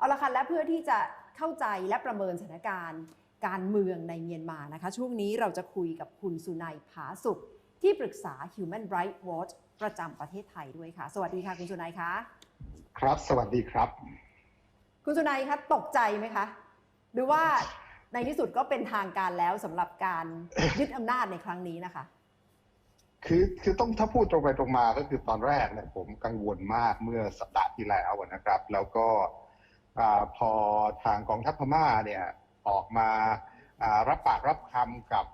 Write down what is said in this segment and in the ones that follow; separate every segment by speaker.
Speaker 1: เอาละค่ะและเพื่อที่จะเข้าใจและประเมินสถานการณ์การเมืองในเมียนมานะคะ ช่วงนี้เราจะคุยกับคุณสุนัยผาสุข ที่ปรึกษา Human Rights Watch ประจำประเทศไทยด้วยค่ะ สวัสดีค่ะคุณสุนัยคะ
Speaker 2: ครับ สวัสดีครับ
Speaker 1: คุณสุนัยคะตกใจไหมคะ หรือว่าในที่สุดก็เป็นทางการแล้วสำหรับการยึดอำนาจในครั้งนี้นะคะ
Speaker 2: คือคือต้องถ้าพูดตรงไปตรงมาก็คือตอนแรกเนี่ยผมกังวลมากเมื่อสัปดาห์ที่แล้วนะครับ แล้วก็ อพอทางกองทัพพม่าเนี่ยออกมารับปากรับคำกับ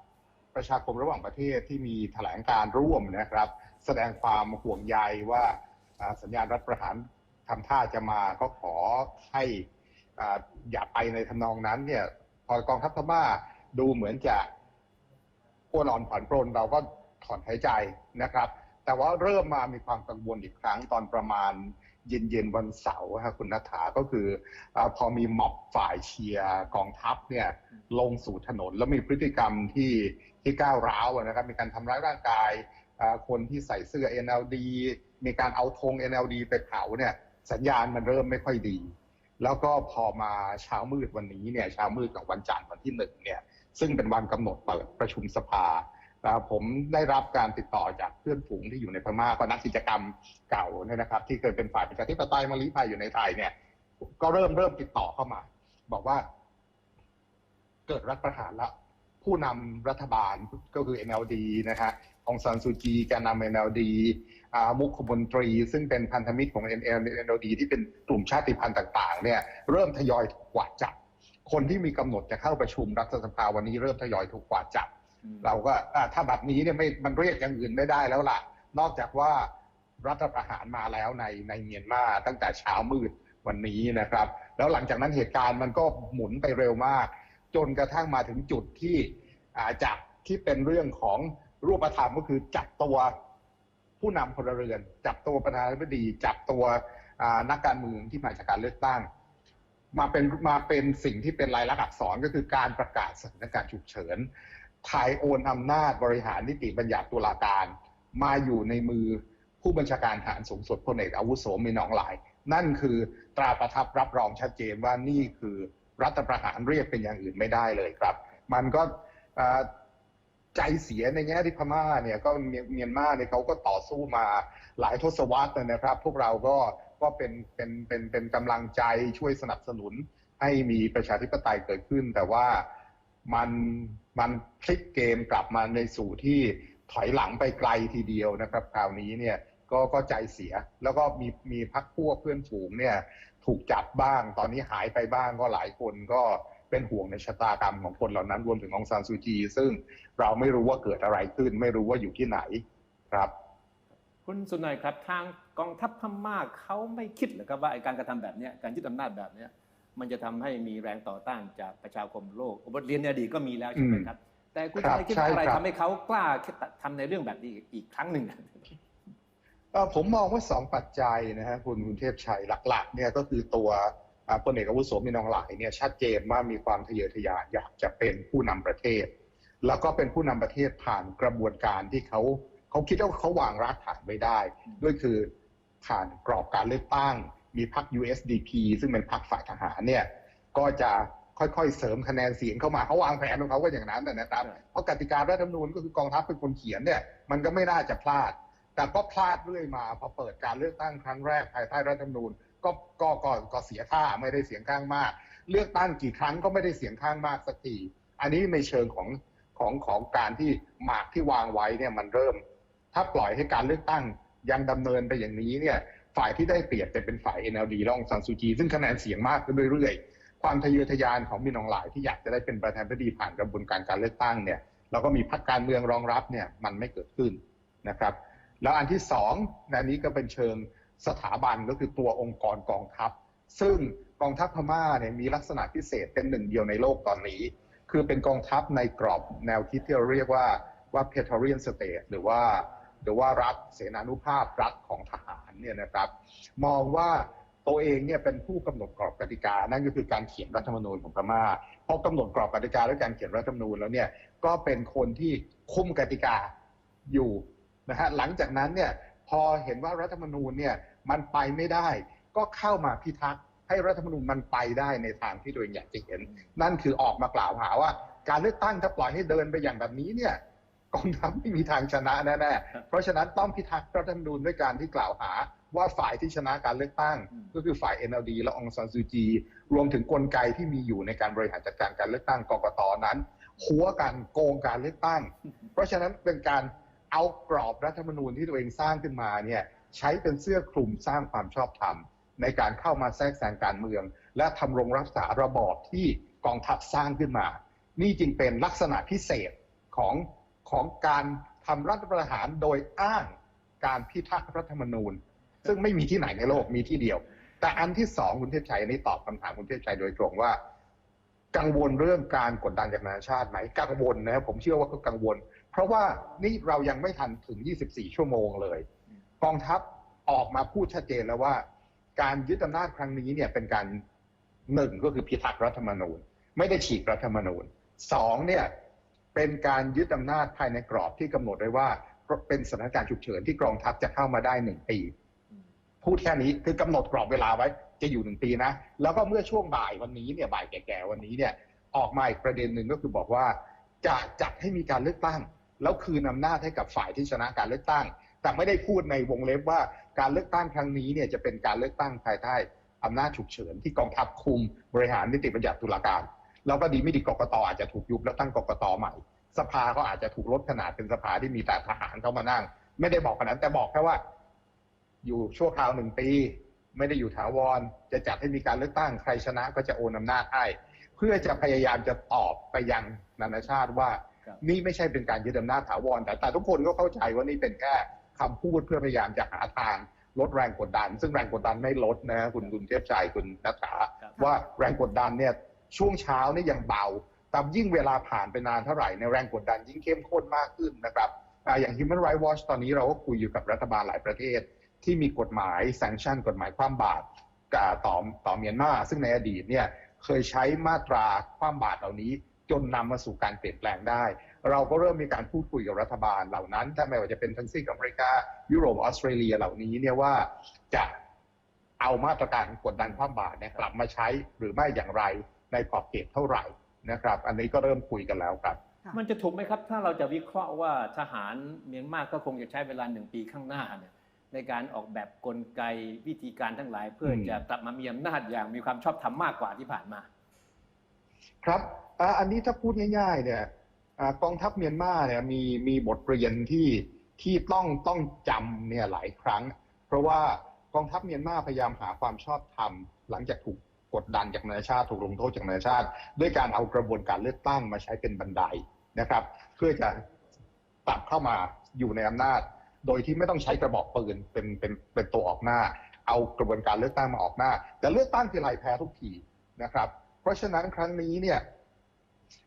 Speaker 2: ประชาคมระหว่างประเทศที่มีแถลงการร่วมนะครับ แสดงความห่วงใยว่าสัญญาณรัฐประหารทำท่าจะมาก็ขอให้อ่าอย่าไปในทำนองนั้นเนี่ยพอกองทัพพม่าดูเหมือนจะพัวรอนผ่อนปรนเราก็ถอนหายใจนะครับ แต่ว่าเริ่มมามีความกังวลอีกครั้งตอนประมาณ เย็นๆวันเสาร์ฮะคุณนัฐาก็คืออาพอมีม็อบฝ่ายเชียร์กองทัพเนี่ยลงสู่ถนนแล้วมีพฤติกรรมที่ที่ก้าวร้าวอะนะครับ มีการทำร้ายร่างกายอ่าคนที่ใส่เสื้อ NLD มีการเอาธง NLD ไปเผาเนี่ยสัญญาณมันเริ่มไม่ค่อยดี แล้วก็พอมาเช้ามืดวันนี้เนี่ยเช้ามืดของวันจันทร์วันที่หนึ่งเนี่ยซึ่งเป็นวันกำหนดเปิดประชุมสภาอ่า ผมได้รับการติดต่อจากเพื่อนฝูงที่อยู่ในพม่าก็นักกิจกรรมเก่าเนี่ยนะครับ ที่เคยเป็นฝ่ายประชาธิปไตยมาลีภัยอยู่ในไทยเนี่ย ก็เริ่มเริ่มติดต่อเข้ามา บอกว่า เกิดรัฐประหารแล้วผู้นำรัฐบาลก็คือ NLD นะฮะองซานซูจีแกนนำ NLD อ่ามุขมนตรี ซึ่งเป็นพันธมิตรของ NLD ที่เป็นกลุ่มชาติพันธุ์ต่าง ๆ เนี่ยเริ่มทยอยถูกกวาดจับ คนที่มีกำหนดจะเข้าประชุมรัฐสภาวันนี้เริ่มทยอยถูกกวาดจับ เราก็ถ้าแบบนี้เนี่ยไม่มันเรียกอย่างอื่นไม่ได้แล้วล่ะ นอกจากว่ารัฐประหารมาแล้วในในเมียนมาตั้งแต่เช้ามืดวันนี้นะครับ แล้วหลังจากนั้นเหตุการณ์มันก็หมุนไปเร็วมาก จนกระทั่งมาถึงจุดที่อาจากที่เป็นเรื่องของรูปธรรมก็คือจับตัวผู้นำพลเรือน จับตัวประธานาธิบดี จับตัวนักการเมืองที่มาจากการเลือกตั้ง มาเป็นมาเป็นสิ่งที่เป็นลายลักษณ์อักษรก็คือการประกาศสถานการณ์ฉุกเฉิน ถ่ายโอนอำนาจบริหารนิติบัญญัติตุลาการ มาอยู่ในมือผู้บัญชาการทหารสูงสุดพลเอกอาวุโสมีหนองหลาย นั่นคือตราประทับรับรองชัดเจนว่านี่คือรัฐประหารเรียกเป็นอย่างอื่นไม่ได้เลยครับ มันก็ใจเสียในแง่ที่พม่าเนี่ยก็เมียนมาเนี่ยเขาก็ต่อสู้มาหลายทศวรรษเลยนะครับ พวกเราก็ก็เป็นเป็นเป็นเป็นกำลังใจช่วยสนับสนุนให้มีประชาธิปไตยเกิดขึ้น แต่ว่า มันมันพลิกเกมกลับมาในสู่ที่ถอยหลังไปไกลทีเดียวนะครับคราวนี้เนี่ยก็ก็ใจเสียแล้วก็มีมีพักพวกเพื่อนฝูงเนี่ยถูกจับบ้าง ตอนนี้หายไปบ้างก็หลายคนก็เป็นห่วงในชะตากรรมของคนเหล่านั้นรวมถึงองซานซูจี ซึ่งเราไม่รู้ว่าเกิดอะไรขึ้น ไม่รู้ว่าอยู่ที่ไหนครับ
Speaker 3: คุณสุนัยครับทางกองทัพพม่าเขาไม่คิดหรือครับว่าการกระทำแบบนี้การยึดอำนาจแบบนี้ มันจะทำให้มีแรงต่อต้านจากประชาคมโลกบทเรียนในอดีตก็มีแล้วใช่ไหมครับ แต่คุณ
Speaker 2: ครั
Speaker 3: สุ
Speaker 2: บ
Speaker 3: นัยคิด
Speaker 2: ใช่
Speaker 3: ว่าอะไร
Speaker 2: ครับ
Speaker 3: ทำให้เขากล้าทำในเรื่องแบบนี้อีกครั้งหนึ่งอะ
Speaker 2: เอ่อผมมองว่าสองปัจจัยนะฮะคุณคุณเทพชัยหลัก ๆ เนี่ยก็คือตัวอ่าพลเอกอาวุโสมีนองหลายเนี่ยชัดเจนว่ามีความทะเยอทะยานอยากจะเป็นผู้นำประเทศ แล้วก็เป็นผู้นำประเทศผ่านกระบวนการที่เขาเขาคิดว่าเขาวางรากฐานไว้ได้ ด้วยคือผ่านกรอบการเลือกตั้ง มีพรรค USDP ซึ่งเป็นพรรคฝ่ายทหารเนี่ยก็จะค่อยๆ เสริมคะแนนเสียงเข้ามาเขาวางแผนของเขาก็อย่างนั้นนะครับ เพราะกติการรัฐธรรมนูญก็คือกองทัพเป็นคนเขียนเนี่ยมันก็ไม่น่าจะพลาด แต่ก็พลาดเรื่อยมาพอเปิดการเลือกตั้งครั้งแรกภายใต้รัฐธรรมนูญก็ก็ก็ก็เสียท่าไม่ได้เสียงข้างมาก เลือกตั้งกี่ครั้งก็ไม่ได้เสียงข้างมากสักทีอันนี้ในเชิงของของของการที่หมากที่วางไว้เนี่ยมันเริ่ม ถ้าปล่อยให้การเลือกตั้งยังดำเนินไปอย่างนี้เนี่ย ฝ่ายที่ได้เปรียบจะเป็นฝ่าย NLD และองซานซูจี ซึ่งคะแนนเสียงมากขึ้นเรื่อยๆ ความทะเยอทะยานของมินองหลายที่อยากจะได้เป็นประธานาธิบดีผ่านกระบวนการการเลือกตั้งเนี่ยแล้วก็มีพรรคการเมืองรองรับเนี่ยมันไม่เกิดขึ้นนะครับ แล้วอันที่สองอันนี้ก็เป็นเชิงสถาบันก็คือตัวองค์กรกองทัพ ซึ่งกองทัพพม่าเนี่ยมีลักษณะพิเศษเป็นหนึ่งเดียวในโลกตอนนี้ คือเป็นกองทัพในกรอบแนวคิดที่เราเรียกว่าว่า Praetorian State หรือว่า หรือว่ารัฐเสนานุภาพรัฐของทหารเนี่ยนะครับ มองว่าตัวเองเนี่ยเป็นผู้กำหนดกรอบกติกา นั่นก็คือการเขียนรัฐธรรมนูญของพม่าพอกำหนดกรอบกติกาและการเขียนรัฐธรรมนูญแล้วเนี่ยก็เป็นคนที่คุมกติกาอยู่นะฮะหลังจากนั้นเนี่ยพอเห็นว่ารัฐธรรมนูญเนี่ยมันไปไม่ได้ ก็เข้ามาพิทักษ์ให้รัฐธรรมนูญมันไปได้ในทางที่ตัวเองอยากจะเห็น นั่นคือออกมากล่าวหาว่า การเลือกตั้งถ้าปล่อยให้เดินไปอย่างแบบนี้เนี่ย องทัพไม่มีทางชนะแน่ๆ เพราะฉะนั้นต้องพิทักษ์รัฐธรรมนูญด้วยการที่กล่าวหาว่าฝ่ายที่ชนะการเลือกตั้ง
Speaker 3: อืม
Speaker 2: ก็คือฝ่าย NLD และองซานซูจี รวมถึงกลไกที่มีอยู่ในการบริหารจัดการการเลือกตั้งกกตนั้นหัวกันโกงการเลือกตั้ง เพราะฉะนั้นเป็นการเอากรอบรัฐธรรมนูญที่ตัวเองสร้างขึ้นมาเนี่ยใช้เป็นเสื้อคลุมสร้างความชอบธรรม ในการเข้ามาแทรกแซงการเมือง และทำรงรักษาระบอบที่กองทัพสร้างขึ้นมา นี่จึงเป็นลักษณะพิเศษของ ของการทำรัฐประหารโดยอ้างการพิทักษ์รัฐธรรมนูญ ซึ่งไม่มีที่ไหนในโลกมีที่เดียว แต่อันที่สองคุณเทพชัยนี้ตอบคำถามคุณเทพชัยโดยตรงว่า กังวลเรื่องการกดดันจากนานาชาติไหมกังวลนะครับผมเชื่อว่าก็กังวล เพราะว่านี่เรายังไม่ทันถึง 24 ชั่วโมงเลย กองทัพออกมาพูดชัดเจนแล้วว่า การยึดอำนาจครั้งนี้เนี่ยเป็นการหนึ่งก็คือพิทักษ์รัฐธรรมนูญ ไม่ได้ฉีกรัฐธรรมนูญสองเนี่ย เป็นการยึดอำนาจภายในกรอบที่กำหนดไว้ว่าเป็นสถานการณ์ฉุกเฉินที่กองทัพจะเข้ามาได้หนึ่งปี พูดแค่นี้คือกำหนดกรอบเวลาไว้จะอยู่หนึ่งปีนะ แล้วก็เมื่อช่วงบ่ายวันนี้เนี่ยบ่ายแก่ๆวันนี้เนี่ยออกมาอีกประเด็นหนึ่งก็คือบอกว่า จะจัดให้มีการเลือกตั้ง แล้วคืนอำนาจให้กับฝ่ายที่ชนะการเลือกตั้ง แต่ไม่ได้พูดในวงเล็บว่าการเลือกตั้งครั้งนี้เนี่ยจะเป็นการเลือกตั้งภายใต้อำนาจฉุกเฉินที่กองทัพคุมบริหารนิติบัญญัติตุลาการ แล้วก็ดีไม่ดีกกตอาจจะถูกยุบแล้วตั้งกกตใหม่ สภาก็อาจจะถูกลดขนาดเป็นสภาที่มีแต่ทหารเข้ามานั่ง ไม่ได้บอกขนาดนั้นแต่บอกแค่ว่า อยู่ชั่วคราวหนึ่งปี ไม่ได้อยู่ถาวร จะจัดให้มีการเลือกตั้งใครชนะก็จะโอนอำนาจให้เพื่อจะพยายามจะตอบไปยังนานาชาติว่า
Speaker 3: ครับ
Speaker 2: นี่ไม่ใช่เป็นการยึดอำนาจถาวรแต่แต่ทุกคนก็เข้าใจว่านี่เป็นแค่คำพูดเพื่อพยายามจะหาทางลดแรงกดดัน ซึ่งแรงกดดันไม่ลดนะคุณคุณเทพชัยคุณนัทธา
Speaker 3: ครับ
Speaker 2: ว่าแรงกดดันเนี่ย ช่วงเช้านี่ยังเบาแต่ยิ่งเวลาผ่านไปนานเท่าไหร่ในแรงกดดันยิ่งเข้มข้นมากขึ้นนะครับอย่าง Human Rights Watch ตอนนี้เราก็คุยอยู่กับรัฐบาลหลายประเทศ ที่มีกฎหมายแซงชั่นกฎหมายความบาตรกับต่อต่อเมียนมาซึ่งในอดีตเนี่ยเคยใช้มาตราความบาตรเหล่านี้จนนำมาสู่การเปลี่ยนแปลงได้ เราก็เริ่มมีการพูดคุยกับรัฐบาลเหล่านั้นถ้าไม่ว่าจะเป็นทั้งซีกอเมริกา ยุโรปออสเตรเลียเหล่านี้เนี่ยว่าจะเอามาตรการกดดันความบาตรเนี่ยกลับมาใช้หรือไม่อย่างไร ในขอบเขตเท่าไหร่นะครับ อันนี้ก็เริ่มคุยกันแล้วครับ
Speaker 3: มันจะถูกไหมครับ ถ้าเราจะวิเคราะห์ว่าทหารเมียนมาก็คงจะใช้เวลาหนึ่งปีข้างหน้าเนี่ยในการออกแบบกลไกวิธีการทั้งหลาย เพื่ออ
Speaker 2: ม
Speaker 3: จะกลับมามีอำนาจอย่างมีความชอบธรรมมากกว่าที่ผ่านมา
Speaker 2: ครับอ่าอันนี้ถ้าพูดง่ายๆเนี่ยอ่ากองทัพเมียนมาเนี่ยมีมีบทเรียนที่ที่ต้องต้องจำเนี่ยหลายครั้ง เพราะว่ากองทัพเมียนมาพยายามหาความชอบธรรมหลังจากถูก กดดันจากนานาชาติถูกลงโทษจากนานาชาติ ด้วยการเอากระบวนการเลือกตั้งมาใช้เป็นบันไดนะครับ เพื่อจะกลับเข้ามาอยู่ในอำนาจ โดยที่ไม่ต้องใช้กระบอกปืนเป็นเป็นเป็นตัวออกหน้า เอากระบวนการเลือกตั้งมาออกหน้า แต่เลือกตั้งทีไรแพ้ทุกทีนะครับ เพราะฉะนั้นครั้งนี้เนี่ย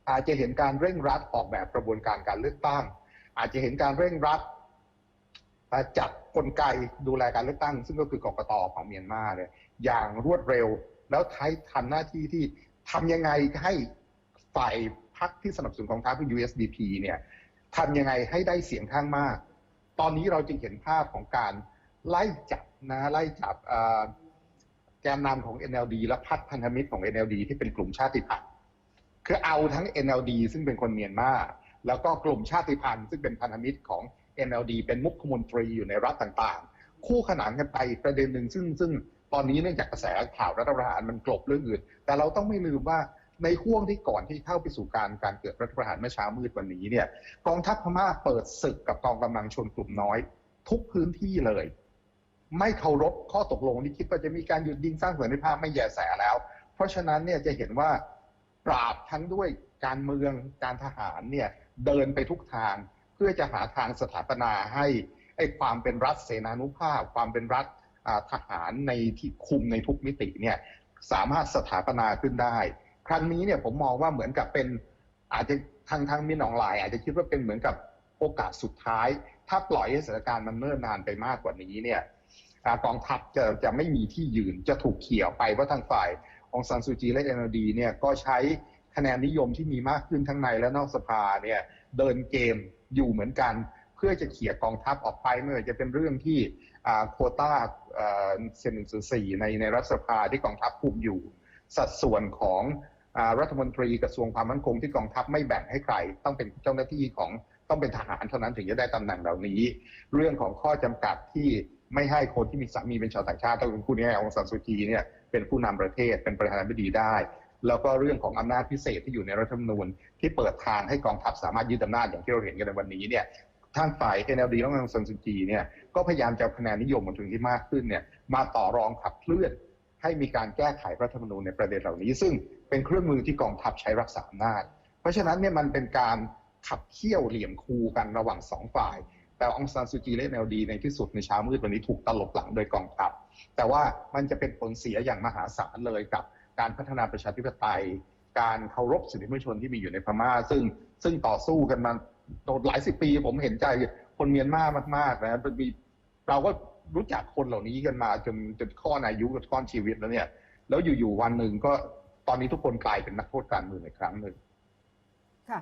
Speaker 2: อาจจะเห็นการเร่งรัดออกแบบกระบวนการการเลือกตั้ง อาจจะเห็นการเร่งรัดจัดกลไกดูแลการเลือกตั้ง ซึ่งก็คือกกตของเมียนมาเนี่ยอย่างรวดเร็ว แล้วใช้ทันหน้าที่ที่ทำยังไงให้ฝ่ายพรรคที่สนับสนุนกองทัพคือ USDP เนี่ยทำยังไงให้ได้เสียงข้างมาก ตอนนี้เราจึงเห็นภาพของการไล่จับนะไล่จับแกนนำของ NLD และพรรคพันธมิตรของ NLD ที่เป็นกลุ่มชาติพันธุ์คือเอาทั้ง NLD ซึ่งเป็นคนเมียนมาแล้วก็กลุ่มชาติพันธุ์ซึ่งเป็นพันธมิตรของ NLD เป็นมุขมนตรีอยู่ในรัฐต่างๆ คู่ขนานกันไปประเด็นหนึ่งซึ่งซึ่ง ตอนนี้เนื่องจากกระแสข่าวรัฐประหารมันกลบเรื่องอื่น แต่เราต้องไม่ลืมว่าในห่วงที่ก่อนที่เข้าไปสู่การการเกิดรัฐประหารเมื่อเช้ามืดวันนี้เนี่ยกองทัพพม่าเปิดศึกกับกองกำลังชนกลุ่มน้อย ทุกพื้นที่เลย ไม่เคารพข้อตกลงที่คิดว่าจะมีการหยุดยิงสร้างสันติภาพไม่แยแสแล้ว เพราะฉะนั้นเนี่ยจะเห็นว่าปราบทั้งด้วยการเมืองการทหารเนี่ยเดินไปทุกทาง เพื่อจะหาทางสถาปนาให้ไอ้ความเป็นรัฐเสนานุภาพ ความเป็นรัฐ ทหารในที่คุมในทุกมิติเนี่ยสามารถสถาปนาขึ้นได้ ครั้งนี้เนี่ยผมมองว่าเหมือนกับเป็นอาจจะทางทางมินออนไลน์อาจจะคิดว่าเป็นเหมือนกับโอกาสสุดท้าย ถ้าปล่อยให้สถานการณ์มันเนิ่นนานไปมากกว่านี้เนี่ยกองทัพจะจะไม่มีที่ยืนจะถูกเขี่ยวไปว่าทางฝ่ายองซานซูจีและเอ็นดีเนี่ยก็ใช้คะแนนนิยมที่มีมากขึ้นทั้งในและนอกสภาเนี่ยเดินเกมอยู่เหมือนกัน เพื่อจะเขี่ยกองทัพออกไปไม่ว่าจะเป็นเรื่องที่โควต้าเซนหนึ่งสี่ในในรัฐสภาที่กองทัพคุมอยู่ สัดส่วนของอรัฐมนตรีกระทรวงความมั่นคงที่กองทัพไม่แบ่งให้ใคร ต้องเป็นเจ้าหน้าที่ของต้องเป็นทหารเท่านั้นถึงจะได้ตำแหน่งเหล่านี้ เรื่องของข้อจำกัดที่ไม่ให้คนที่มีสามีเป็นชาวต่างชาติต้องเป็นผู้นี้องซานซูจีเนี่ยเป็นผู้นำประเทศเป็นประธานาธิบดีได้ แล้วก็เรื่องของอำนาจพิเศษที่อยู่ในรัฐธรรมนูญที่เปิดทางให้กองทัพสามารถยึดอำนาจอย่างที่เราเห็นกันในวันนี้เนี่ย ทางฝ่าย NLD และองซานซูจีเนี่ยก็พยายามจะเอาคะแนนนิยมของถึงที่มากขึ้นเนี่ยมาต่อรองขับเคลื่อนให้มีการแก้ไขรัฐธรรมนูญในประเด็นเหล่านี้ ซึ่งเป็นเครื่องมือที่กองทัพใช้รักษาอำนาจ เพราะฉะนั้นเนี่ยมันเป็นการขับเคี่ยวเหลี่ยมคูกันระหว่างสองฝ่าย แต่องซานซูจีและ NLD ในที่สุดในเช้ามืดวันนี้ถูกตลบหลังโดยกองทัพ แต่ว่ามันจะเป็นผลเสียอย่างมหาศาลเลยกับการพัฒนาประชาธิปไตย การเคารพสิทธิมนุษยชนที่มีอยู่ในพม่า ซึ่งซึ่งต่อสู้กันมา หลายสิบปีผมเห็นใจคนเมียนมามากๆนะมีเราก็รู้จักคนเหล่านี้กันมาจนจนข้อนอายุกับข้อนชีวิตแล้วเนี่ย แล้วอยู่ๆวันหนึ่งก็ตอนนี้ทุกคนกลายเป็นนักโทษการเมืองอีกครั้งหนึ่ง
Speaker 1: ค่ะ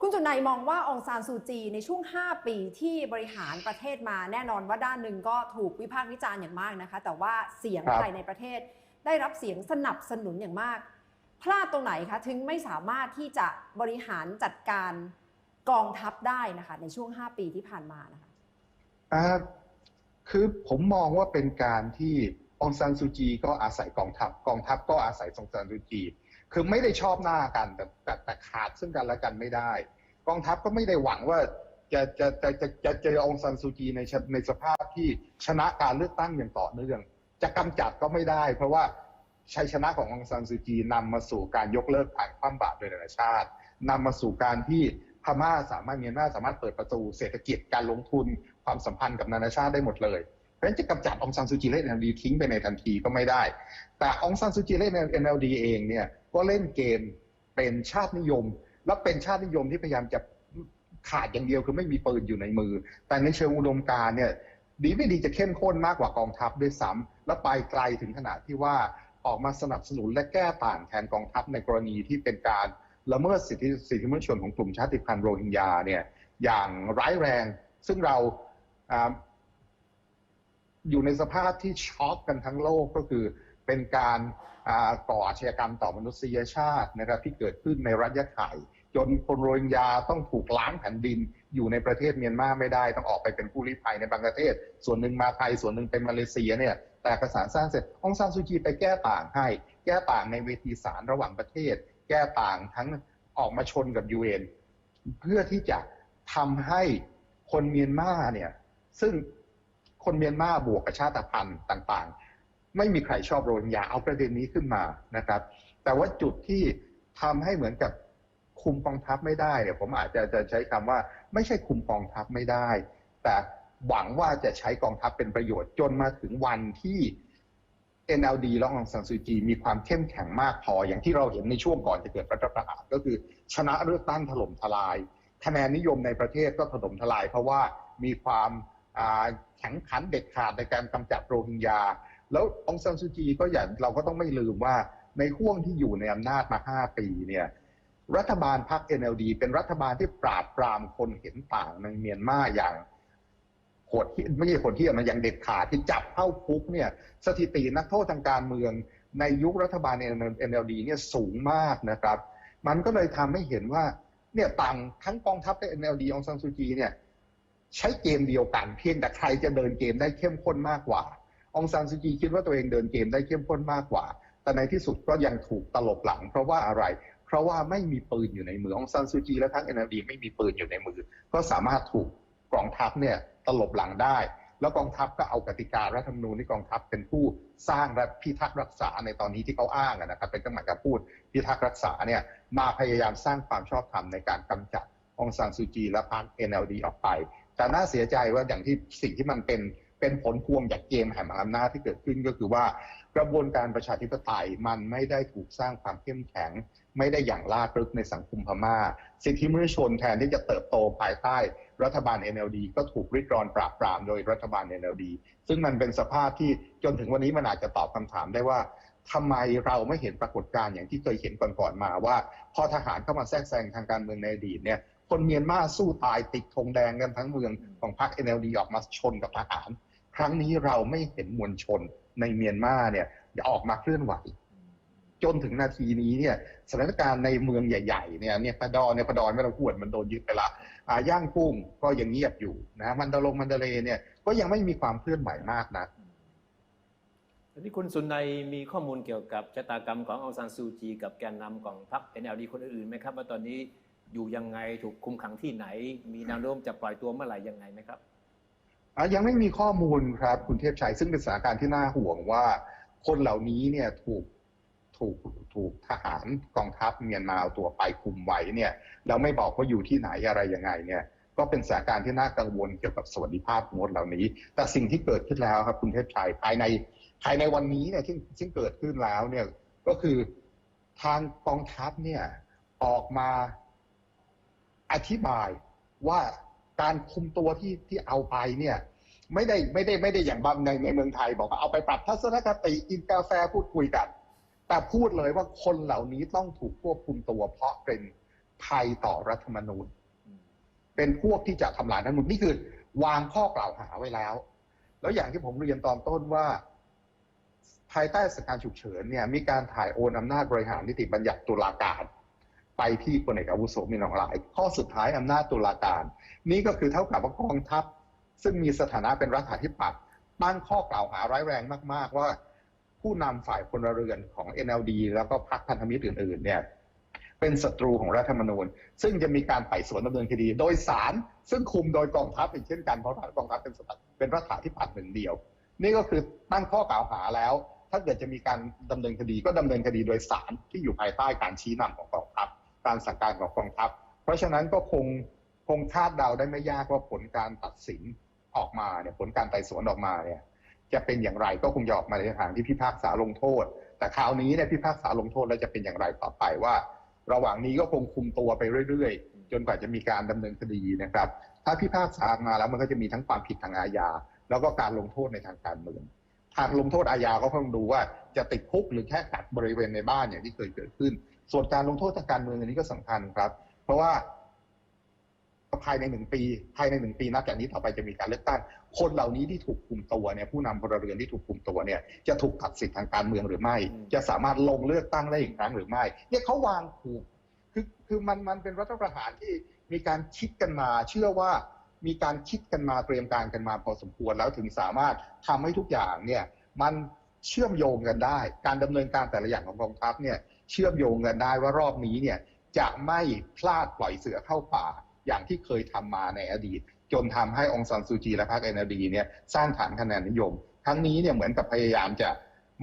Speaker 1: คุณจุนัยมองว่าองซานซูจีในช่วง 5 ปีที่บริหารประเทศมาแน่นอนว่าด้านหนึ่งก็ถูกวิพากษ์วิจารณ์อย่างมากนะคะ แต่ว่าเสียง
Speaker 2: ครับ
Speaker 1: ภายในประเทศ ได้รับเสียงสนับสนุนอย่างมาก พลาดตรงไหนคะ ถึงไม่สามารถที่จะบริหารจัดการ กองทัพได้นะคะในช่วง 5 ปีที่ผ่านมานะคะ
Speaker 2: คือผมมองว่าเป็นการที่องซานซูจีก็อาศัยกองทัพกองทัพก็อาศัยองซานซูจี คือไม่ได้ชอบหน้ากันแต่แต่ขาดซึ่งกันและกันไม่ได้ กองทัพก็ไม่ได้หวังว่าจะจะจะจะจะเจอองซานซูจีในในสภาพที่ชนะการเลือกตั้งอย่างต่อเนื่อง จะกำจัดก็ไม่ได้ เพราะว่าชัยชนะขององซานซูจีนำมาสู่การยกเลิกการคว่ำบาตรโดยนานาชาตินำมาสู่การที่ พม่าสามารถเมียนมาสามารถเปิดประตูเศรษฐกิจการลงทุนความสัมพันธ์กับนานาชาติได้หมดเลยเพราะฉะนั้นจะกำจัดองซานซูจีและ NLD ทิ้งไปในทันทีก็ไม่ได้ แต่องซานซูจีและ NLD เองเนี่ยก็เล่นเกมเป็นชาตินิยม และเป็นชาตินิยมที่พยายามจะขาดอย่างเดียวคือไม่มีปืนอยู่ในมือ แต่ในเชิงอุดมการเนี่ยดีไม่ดีจะเข้มข้นมากกว่ากองทัพด้วยซ้ำและไปไกลถึงขนาดที่ว่าออกมาสนับสนุนและแก้ต่างแทนกองทัพในกรณีที่เป็นการ ละเมิดสิทธิสิทธิมนุษยชนของกลุ่มชาติพันธุ์โรฮิงญาเนี่ยอย่างร้ายแรง ซึ่งเราออยู่ในสภาพที่ช็อกกันทั้งโลกก็คือเป็นการอ่าก่ออาชญากรรมต่อมนุษยชาตินะครับที่เกิดขึ้นในรัฐยะไข่จนคนโรฮิงญาต้องถูกล้างแผ่นดิน อยู่ในประเทศเมียนมาไม่ได้ ต้องออกไปเป็นผู้ลี้ภัยในบางประเทศ ส่วนหนึ่งมาไทยส่วนหนึ่งเป็นมาเลเซียเนี่ยแต่เอกสารสร้างเสร็จองซานซูจีไปแก้ต่างให้ แก้ต่างในเวทีศาลระหว่างประเทศ แก้ต่างทั้งออกมาชนกับยูเอ็นเพื่อที่จะทำให้คนเมียนมาเนี่ย ซึ่งคนเมียนมาบวกกับชาติพันธุ์ต่างๆ ไม่มีใครชอบโรฮิงญาเอาประเด็นนี้ขึ้นมานะครับ แต่ว่าจุดที่ทำให้เหมือนกับคุมกองทัพไม่ได้เนี่ยผมอาจจะจะใช้คำว่า ไม่ใช่คุมกองทัพไม่ได้ แต่หวังว่าจะใช้กองทัพเป็นประโยชน์จนมาถึงวันที่ NLD และองซานซูจีมีความเข้มแข็งมากพออย่างที่เราเห็นในช่วงก่อนจะเกิดรัฐประหารก็คือชนะเลือกตั้งถล่มทลาย คะแนนนิยมในประเทศก็ถล่มทลาย เพราะว่ามีความแข็งขันเด็ดขาดในการกำจัดโรฮิงญา แล้วองซานซูจีก็อย่างเราก็ต้องไม่ลืมว่าในห่วงที่อยู่ในอำนาจมา 5 ปีเนี่ยรัฐบาลพรรค NLD เป็นรัฐบาลที่ปราบปรามคนเห็นต่างในเมียนมาอย่าง หดที่ไม่ใช่คนที่มันย่างเด็ดขาดที่จับเข้าคุกเนี่ยสถิตินักโทษทางการเมือง ในยุครัฐบาล NLD เนี่ยสูงมากนะครับ มันก็เลยทำให้เห็นว่าเนี่ยต่างทั้งกองทัพและ NLD อลดีองซานซูจีเนี่ยใช้เกมเดียวกันเพียงแต่ใครจะเดินเกมได้เข้มข้นมากกว่าองซานซูจีคิดว่าตัวเองเดินเกมได้เข้มข้นมากกว่า แต่ในที่สุดก็ยังถูกตลบหลัง เพราะว่าอะไร เพราะว่าไม่มีปืนอยู่ในมือองซานซูจีและทั้ง NLD ไม่มีปืนอยู่ในมือ ก็สามารถถูกกองทัพเนี่ย ตลบหลังได้ แล้วกองทัพก็เอากติการัฐธรรมนูญที่กองทัพเป็นผู้สร้างและพิทักษ์รักษาในตอนนี้ที่เขาอ้างนะครับเป็นเครื่องหมายการพูดพิทักษ์รักษาเนี่ยมาพยายามสร้างความชอบธรรมในการกำจัดองซานซูจีและพรรค NLD ออกไป แต่น่าเสียใจว่าอย่างที่สิ่งที่มันเป็นเป็นผลพวงจากเกมแห่งอำนาจที่เกิดขึ้นก็คือว่า กระบวนการประชาธิปไตยมันไม่ได้ถูกสร้างความเข้มแข็ง ไม่ได้อย่างลากลึกในสังคมพม่า สิทธิมนุษยชนแทนที่จะเติบโตภายใต้รัฐบาล NLD ก็ถูกริดรอนปราบปรามโดยรัฐบาล NLD ซึ่งมันเป็นสภาพที่จนถึงวันนี้มันอาจจะตอบคำถามได้ว่าทำไมเราไม่เห็นปรากฏการณ์อย่างที่เคยเห็นก่อนๆมาว่า พอทหารเข้ามาแทรกแซงทางการเมืองในอดีตเนี่ยคนเมียนมาสู้ตายติดธงแดงกันทั้งเมืองของพรรค NLD ออกมาชนกับทหาร ครั้งนี้เราไม่เห็นมวลชนในเมียนมาเนี่ยออกมาเคลื่อนไหว จนถึงนาทีนี้เนี่ยสถานการณ์ในเมืองใหญ่ๆเนี่ยเนี่ยปะดอนเนี่ยปะดอนไม่ต้องพูดมันโดนยึดไปละอ่าย่างกุ้งก็ยังเงียบอยู่นะมันดาลงมันดาเลย์เนี่ยก็ยังไม่มีความเคลื่อนไหวมากนะ
Speaker 3: ทีนี้คุณสุนัยมีข้อมูลเกี่ยวกับชะตากรรมขององซานซูจี กับแกนนำของพรรค NLD คนอื่นๆไหมครับว่าตอนนี้อยู่ยังไงถูกคุมขังที่ไหน มีแนวโน้มจะปล่อยตัวเมื่อไหร่ยังไงไหมครับ
Speaker 2: อะยังไม่มีข้อมูลครับคุณเทพชัยซึ่งเป็นสถานการณ์ที่น่าห่วงว่า คนเหล่านี้เนี่ยถูก ถูกถูกทหารกองทัพเมียนมาเอาตัวไปคุมไว้เนี่ยเราไม่บอกว่าอยู่ที่ไหนอะไรยังไงเนี่ยก็เป็นสถานการณ์ที่น่ากังวลเกี่ยวกับสวัสดิภาพของคนเหล่านี้ แต่สิ่งที่เกิดขึ้นแล้วครับคุณเทพชัยภายในภายในวันนี้เนี่ยที่ซึ่งเกิดขึ้นแล้วเนี่ยก็คือทางกองทัพเนี่ยออกมาอธิบายว่าการคุมตัวที่ที่เอาไปเนี่ยไม่ได้ไม่ได้ไม่ได้อย่างบางในในเมืองไทย บอกว่าเอาไปปรับทัศนคติกินกาแฟพูดคุยกัน แต่พูดเลยว่าคนเหล่านี้ต้องถูกควบคุมตัว เพราะเป็นภัยต่อรัฐธรรมนูญ เป็นพวกที่จะทำลายรัฐธรรมนูญนี่คือวางข้อกล่าวหาไว้แล้ว แล้วอย่างที่ผมเรียนตอนต้นว่า ภายใต้สถานการณ์ฉุกเฉินเนี่ยมีการถ่ายโอนอำนาจบริหารนิติบัญญัติตุลาการไปที่พลเอกอาวุโสมินอองหลาย ข้อสุดท้ายอำนาจตุลาการ นี่ก็คือเท่ากับว่ากองทัพ ซึ่งมีสถานะเป็นรัฐาธิปัตย์ตั้งข้อกล่าวหาร้ายแรงมาก ๆ ว่า ผู้นำฝ่ายพลเรือนของ NLD แล้วก็พรรคพันธมิตรอื่นๆเนี่ยเป็นศัตรูของรัฐธรรมนูญ ซึ่งจะมีการไต่สวนดำเนินคดี โดยสารซึ่งคุมโดยกองทัพอีกเช่นกันเพราะกองทัพเป็นสถาเป็นรัฐาธิปัตย์หนึ่งเดียว นี่ก็คือตั้งข้อกล่าวหาแล้ว ถ้าเกิดจะมีการดำเนินคดีก็ดำเนินคดีโดยสารที่อยู่ภายใต้การชี้นำของกองทัพการสั่งการของกองทัพ เพราะฉะนั้นก็คงคงคาดเดาได้ไม่ยากว่าผลการตัดสินออกมาเนี่ยผลการไต่สวนออกมาเนี่ย จะเป็นอย่างไรก็คงจะออกมาในทางที่พิพากษาลงโทษ แต่คราวนี้เนี่ยพิพากษาลงโทษแล้วจะเป็นอย่างไรต่อไปว่า ระหว่างนี้ก็คงคุมตัวไปเรื่อยๆ จนกว่าจะมีการดำเนินคดีนะครับ ถ้าพิพากษามาแล้วมันก็จะมีทั้งความผิดทางอาญา แล้วก็การลงโทษในทางการเมืองทางลงโทษอาญาก็ต้องดูว่าจะติดคุกหรือแค่กัดบริเวณในบ้านอย่างที่เคยเกิดขึ้น ส่วนการลงโทษทางการเมืองอันนี้ก็สำคัญครับ เพราะว่าภายในหนึ่งปี ภายในหนึ่งปีนับจากนี้ต่อไปจะมีการเลือกตั้ง คนเหล่านี้ที่ถูกคุมตัวเนี่ยผู้นำพลเรือนที่ถูกคุมตัวเนี่ยจะถูกตัดสิทธิทางการเมืองหรือไม่
Speaker 3: อืม
Speaker 2: จะสามารถลงเลือกตั้งได้อีกครั้งหรือไม่เนี่ยเขาวางถูกคือคือมันมันเป็นรัฐประหารที่มีการคิดกันมา เชื่อว่ามีการคิดกันมาเตรียมการกันมาพอสมควรแล้วถึงสามารถทำให้ทุกอย่างเนี่ยมันเชื่อมโยงกันได้ การดำเนินการแต่ละอย่างของกองทัพเนี่ยเชื่อมโยงกันได้ว่ารอบนี้เนี่ยจะไม่พลาดปล่อยเสือเข้าป่าอย่างที่เคยทำมาในอดีต จนทำให้องซานซูจีและพรรคเอ็นดีเนี่ยสร้างฐานคะแนนนิยมครั้งนี้เนี่ยเหมือนกับพยายามจะ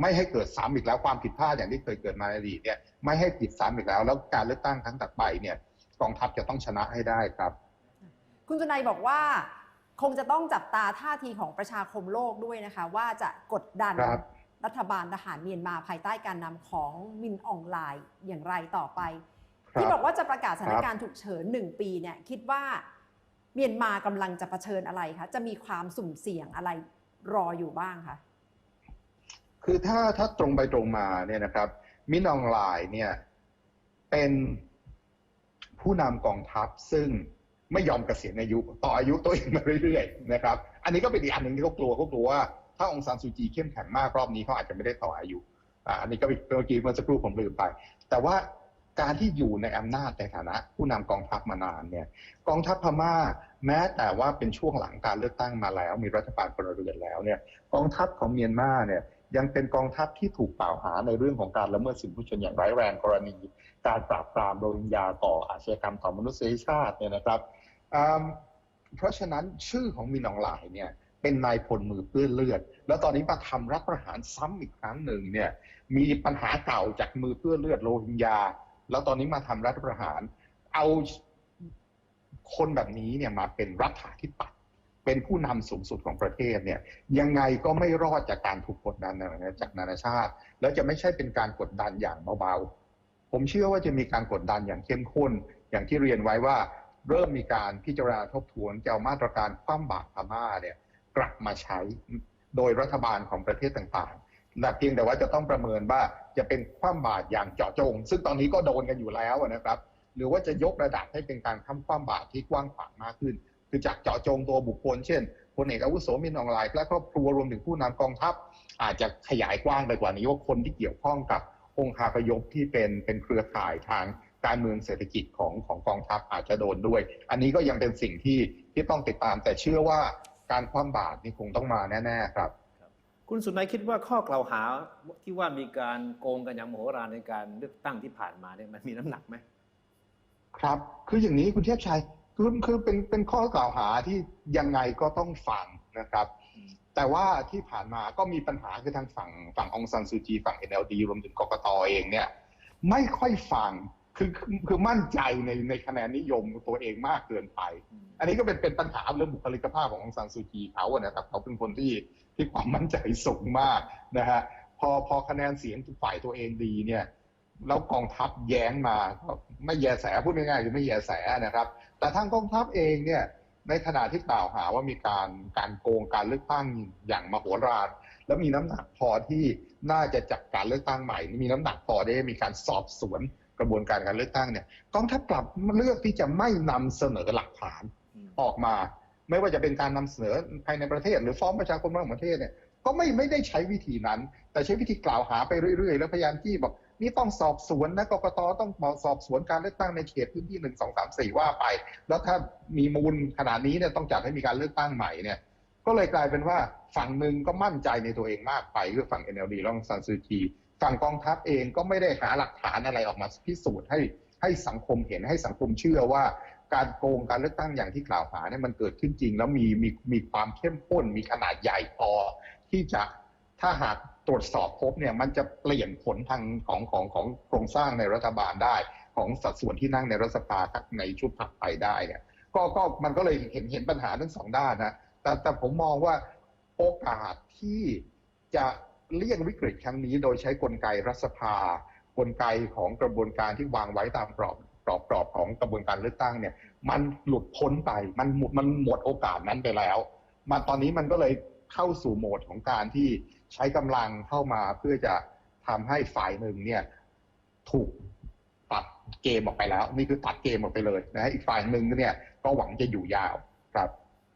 Speaker 2: ไม่ให้เกิดซ้ำอีกแล้วความผิดพลาดอย่างที่เคยเกิดมาในอดีตเนี่ยไม่ให้ผิดซ้ำอีกแล้ว แล้วการเลือกตั้งครั้งต่อไปเนี่ยกองทัพจะต้องชนะให้ได้ครับ
Speaker 1: คุณจุนัยบอกว่าคงจะต้องจับตาท่าทีของประชาคมโลกด้วยนะคะ ว่าจะกดดัน
Speaker 2: ครับ
Speaker 1: รัฐบาลทหารเมียนมาภายใต้การนำของมินอองไลน์อย่างไรต่อไป
Speaker 2: ครับ
Speaker 1: ที่บอกว่าจะประกาศสถานการณ์ฉุกเฉินหนึ่งปีเนี่ยคิดว่า เมียนมากำลังจะเผชิญอะไรคะ จะมีความสุ่มเสี่ยงอะไรรออยู่บ้างคะ
Speaker 2: คือถ้าถ้าตรงไปตรงมาเนี่ยนะครับ มินอองไลน์เนี่ยเป็นผู้นำกองทัพซึ่งไม่ยอมเกษียณอายุ ต่ออายุตัวเองมาเรื่อยๆนะครับ อันนี้ก็เป็นอีกอันหนึ่งที่เขากลัวเขากลัวว่าถ้าองซานซูจีเข้มแข็งมากรอบนี้เขาอาจจะไม่ได้ต่ออายุอ่าอันนี้ก็เป็นเมื่อกี้เมื่อสักครู่ผมลืมไป แต่ว่า การที่อยู่ในอำนาจในฐานะ ผู้นำกองทัพมานานเนี่ยกองทัพพม่า แม้แต่ว่าเป็นช่วงหลังการเลือกตั้งมาแล้ว มีรัฐบาลพลเรือนแล้วเนี่ยกองทัพของเมียนมาเนี่ยยังเป็นกองทัพที่ถูกกล่าวหาในเรื่องของการละเมิดสิทธิมนุษยชนอย่างร้ายแรงกรณี การปราบปรามโรฮิงญาต่ออาชญากรรมต่อมนุษยชาติเนี่ยนะครับอืมเพราะฉะนั้นชื่อของมินอองหลายเนี่ยเป็นนายพลมือเปื้อนเลือด แล้วตอนนี้มาทำรัฐประหารซ้ำอีกครั้งหนึ่งเนี่ยมีปัญหาเก่าจากมือเปื้อนเลือดโรฮิงญา แล้วตอนนี้มาทำรัฐประหาร เอาคนแบบนี้เนี่ยมาเป็นรัฐาธิปัตย์เป็นผู้นำสูงสุดของประเทศเนี่ยยังไงก็ไม่รอดจากการถูกกดดันจากนานาชาติ แล้วจะไม่ใช่เป็นการกดดันอย่างเบาๆ ผมเชื่อว่าจะมีการกดดันอย่างเข้มข้น อย่างที่เรียนไว้ว่าเริ่มมีการพิจารณาทบทวนจะเอามาตรการคว่ำบาตรพม่าเนี่ยกลับมาใช้โดยรัฐบาลของประเทศต่างๆ แต่เพียงแต่ว่าจะต้องประเมินว่าจะเป็นคว่ำบาตรอย่างเจาะจง ซึ่งตอนนี้ก็โดนกันอยู่แล้วนะครับ หรือว่าจะยกระดับให้เป็นการค้ำความบาตรที่กว้างขวางมากขึ้น คือจากเจาะจงตัวบุคคล เช่นพลเอกอาวุโสมินออนไลน์และครอบครัวรวมถึงผู้นำกองทัพ อาจจะขยายกว้างไปกว่านี้ว่าคนที่เกี่ยวข้องกับองค์คาพยพที่เป็นเป็นเครือข่ายทางการเมืองเศรษฐกิจของของกองทัพอาจจะโดนด้วย อันนี้ก็ยังเป็นสิ่งที่ที่ต้องติดตามแต่เชื่อว่าการคว่ำบาตรนี่คงต้องมาแน่ๆครับ
Speaker 3: คุณสุนัยคิดว่าข้อกล่าวหาที่ว่ามีการโกงกันอย่างมโหฬารในการเลือกตั้งที่ผ่านมาเนี่ยมันมีน้ำหนักไหม
Speaker 2: ครับ คืออย่างนี้คุณเทพชัยคือคือเป็นเป็นข้อกล่าวหาที่ยังไงก็ต้องฟังนะครับ แต่ว่าที่ผ่านมาก็มีปัญหาคือทางฝั่งฝั่งองซันซูจีฝั่ง NLD รวมถึงกกตเองเนี่ย ไม่ค่อยฟังคือคือคือมั่นใจในในคะแนนนิยมตัวเองมากเกินไป อันนี้ก็เป็นเป็นปัญหาเรื่องบุคลิกภาพขององซันซูจีเขาอะนะครับเขาเป็นคนที่ ที่ความมั่นใจสูงมากนะฮะพอพอคะแนนเสียงฝ่ายตัวเองดีเนี่ยแล้วกองทัพแย้งมาก็ไม่แยแสพูดง่ายๆคือไม่แยแสนะครับ แต่ทางกองทัพเองเนี่ยในขณะที่กล่าวหาว่ามีการการโกงการเลือกตั้งอย่างมโหฬารแล้วมีน้ำหนักพอที่น่าจะจัดการเลือกตั้งใหม่ มีน้ำหนักพอได้มีการสอบสวนกระบวนการการเลือกตั้งเนี่ยกองทัพกลับเลือกที่จะไม่นำเสนอหลักฐานออกมา ไม่ว่าจะเป็นการนำเสนอภายในประเทศ หรือฟ้องประชาคมระหว่างประเทศเนี่ยก็ไม่ไม่ได้ใช้วิธีนั้น แต่ใช้วิธีกล่าวหาไปเรื่อยๆ แล้วพยายามที่บอกนี่ต้องสอบสวนนะกกตต้องสอบสวนการเลือกตั้งในเขตพื้นที่หนึ่งสองสามสี่ว่าไป แล้วถ้ามีมูลขนาดนี้เนี่ยต้องจัดให้มีการเลือกตั้งใหม่เนี่ยก็เลยกลายเป็นว่าฝั่งหนึ่งก็มั่นใจในตัวเองมากไปคือฝั่ง NLD แล้วซันซูจีฝั่งกองทัพเองก็ไม่ได้หาหลักฐานอะไรออกมาพิสูจน์ให้ให้สังคมเห็นให้สังคมเชื่อว่า การโกงการเลือกตั้งอย่างที่กล่าวหาเนี่ยมันเกิดขึ้นจริง แล้วมีมีมีความเข้มข้น มีขนาดใหญ่พอที่จะถ้าหากตรวจสอบพบเนี่ยมันจะเปลี่ยนผลทางของของของโครงสร้างในรัฐบาลได้ ของสัดส่วนที่นั่งในรัฐสภาในชุดถัดไปได้เนี่ยก็ก็มันก็เลยเห็นเห็นปัญหาทั้งสองด้านนะแต่แต่ผมมองว่าโอกาสที่จะเลี่ยงวิกฤตครั้งนี้ โดยใช้กลไกรัฐสภากลไกของกระบวนการที่วางไว้ตามกรอบ กรอบกรอบของกระบวนการเลือกตั้งเนี่ย มันหลุดพ้นไปมันหมดมันหมดโอกาสนั้นไปแล้วมาตอนนี้มันก็เลยเข้าสู่โหมดของการที่ใช้กำลังเข้ามาเพื่อจะทำให้ฝ่ายหนึ่งเนี่ย ถูกตัดเกมออกไปแล้ว นี่คือตัดเกมออกไปเลยนะฮะอีกฝ่ายหนึ่งเนี่ยก็หวังจะอยู่ยาวครับ